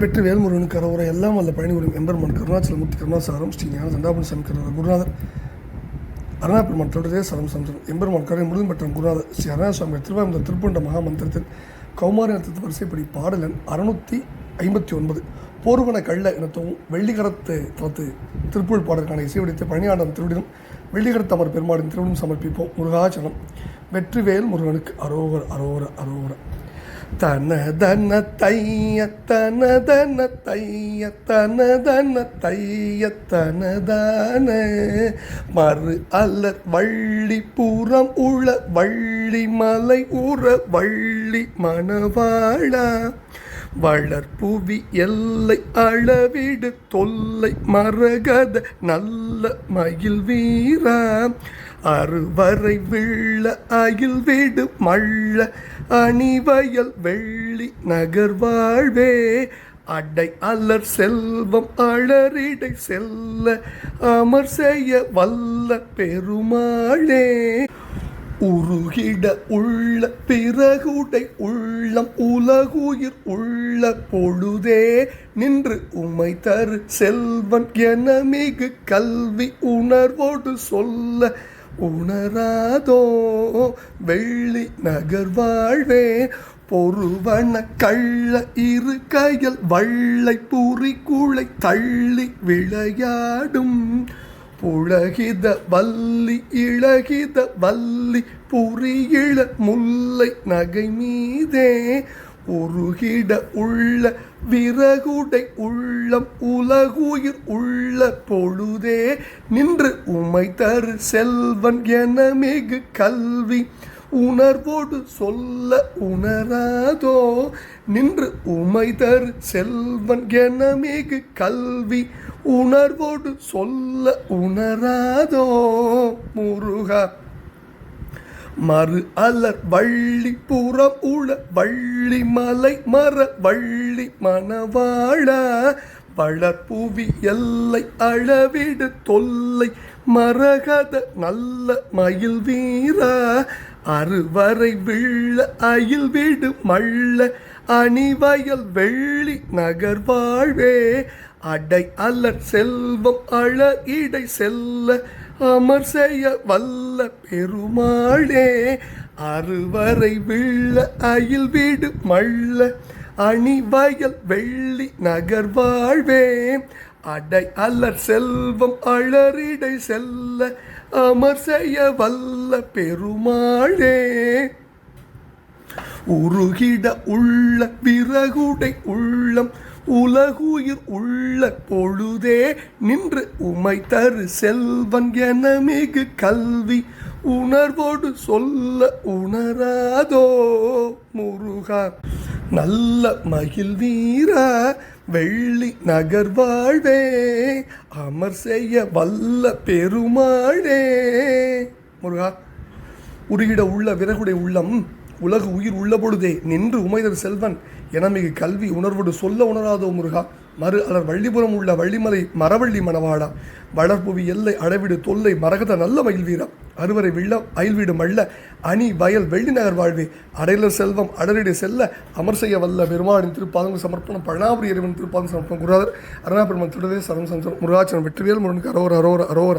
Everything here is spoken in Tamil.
வெற்றி வேல்முருகன் அரோவரை எல்லாம் வல்ல பழனிபுரம் எம்பெருமான் கருணாச்சலமூர்த்தி கருணாசாரம் ஸ்ரீ ஞான தண்டாபுரி சாமி கருணா குருநாதர் அருணாபெருமான் தொடரே சரம் சம்சரம் எம்பெருமான் கரை முருகன் பெற்ற குருநாதர் ஸ்ரீ அருணாசுவாமி திருவாரூர் திருப்பண்ட மகாமந்திரத்தில் கௌமாரி நத்தத்து வரிசைப்படி பாடலன் அறுநூற்றி ஐம்பத்தி ஒன்பது. போர்வன கள்ள இனத்தவும் வெள்ளிகரத்து தளத்து திருப்புள் பாடலுக்கான இசைவடித்த பழனியாண்டம் திருவிடம் வெள்ளிகரத்தமர் பெருமாளின் திருவிடம் சமர்ப்பிப்போம். முருகாச்சலம் வெற்றிவேல் முருகனுக்கு அரோகர் அரோகர அரோகர. தன தன தைய தன தன தைய தன தன தைய தன மறு அல்லர் வள்ளி புறம் உள வள்ளி மலை உற வள்ளி மணவாழா வளர்ப்புவி எல்லை அளவிடு தொல்லை மரகத நல்ல மயில் வீரா. அறுவரை விள்ள அகில் வீடு மள்ள அணிவயல் வெள்ளி நகர் வாழ்வே. அடை அலர் செல்வம் அலரிடை செல்ல அமர் செய்ய வல்ல பெருமாளே. உருகிட உள்ள பிறகுடை உள்ளம் உலகுயிர் உள்ள பொழுதே நின்று உமை தரு செல்வன் என மிகு கல்வி உணர்வோடு சொல்ல உணராதோ வெள்ளி நகர் வாழ்வே. பொறுவன கள்ள இரு கையில் வள்ளை புரி தள்ளி விளையாடும் புழகித வல்லி இழகித வல்லி புரியிழ முல்லை நகை மீதே உருகிட உள்ள விறகுடை உள்ளம் உலகுயிர் உள்ள பொழுதே. நின்று உமை தரு செல்வன் என மிகு கல்வி உணர்வோடு சொல்ல உணராதோ? நின்று உமைதர் செல்வன் என மிகு கல்வி. உணர்வோடு சொல்ல உணராதோ? முருகா. மறு அலர் வள்ளி புறம் உள வள்ளி மலை மர வள்ளி மணவாழ வளர்ப்புவி எல்லை அளவிடு தொல்லை மரகத நல்ல மயில் வீரா. அறுவரை விள்ள அயில் வீடு மள்ள. அணிவயல் வெள்ளி நகர் வாழ்வே. அடை அலர் செல்வம் அழ இடை செல்ல. அமர் செய்ய வல்ல பெருமாளே. அறுவரை விள்ள அயில் வீடு மள்ள. அணிவாய்கள் வெள்ளி நகர் வாழ்வே. அடை அலர் செல்வம் அழறிடை செல்ல அமர் செய்ய வல்ல பெருமாளே. உருகிட உள்ள விறகுடை உள்ளம் உலகுயிர் உள்ள பொழுதே நின்று உமை தரு செல்வன் என மிகு கல்வி உணர்வோடு சொல்ல உணராதோ முருகா. நல்ல மகிழ் வீரா வெள்ளி நகர் வாழ்வே அமர் செய்ய வல்ல பெருமாளே. முருகா உருகிட உள்ள விறகுடை உள்ளம் உலக உயிர் உள்ள பொழுதே நின்று உமைதர் செல்வன் எனமிகு கல்வி உணர்வோடு சொல்ல உணராதோ முருகா. மறு அலர் வள்ளிபுரம் உள்ள வள்ளிமலை மரவள்ளி மணவாடா வளர்ப்புவி எல்லை அளவிடு தொல்லை மரகத நல்ல மகிழ்வீரா அறுவரை அயல் அயல்வீடு அல்ல அணி வயல் வெள்ளி நகர் வாழ்வே. அடையலர் செல்வம் அடரிடை செல்ல அமர் செய்ய வல்ல பெருமாளின் திருப்பாதங்கள் சமர்ப்பணம் பழனாபுரி இறைவன் திருப்பாதம் சமர்ப்பணம் குருநாதர் அருணாபெருமன் திருடதே சரம் சம்சரம் முருகாச்சரம் வெற்றிவேல் முருகன் அரோர அரோர அரோர.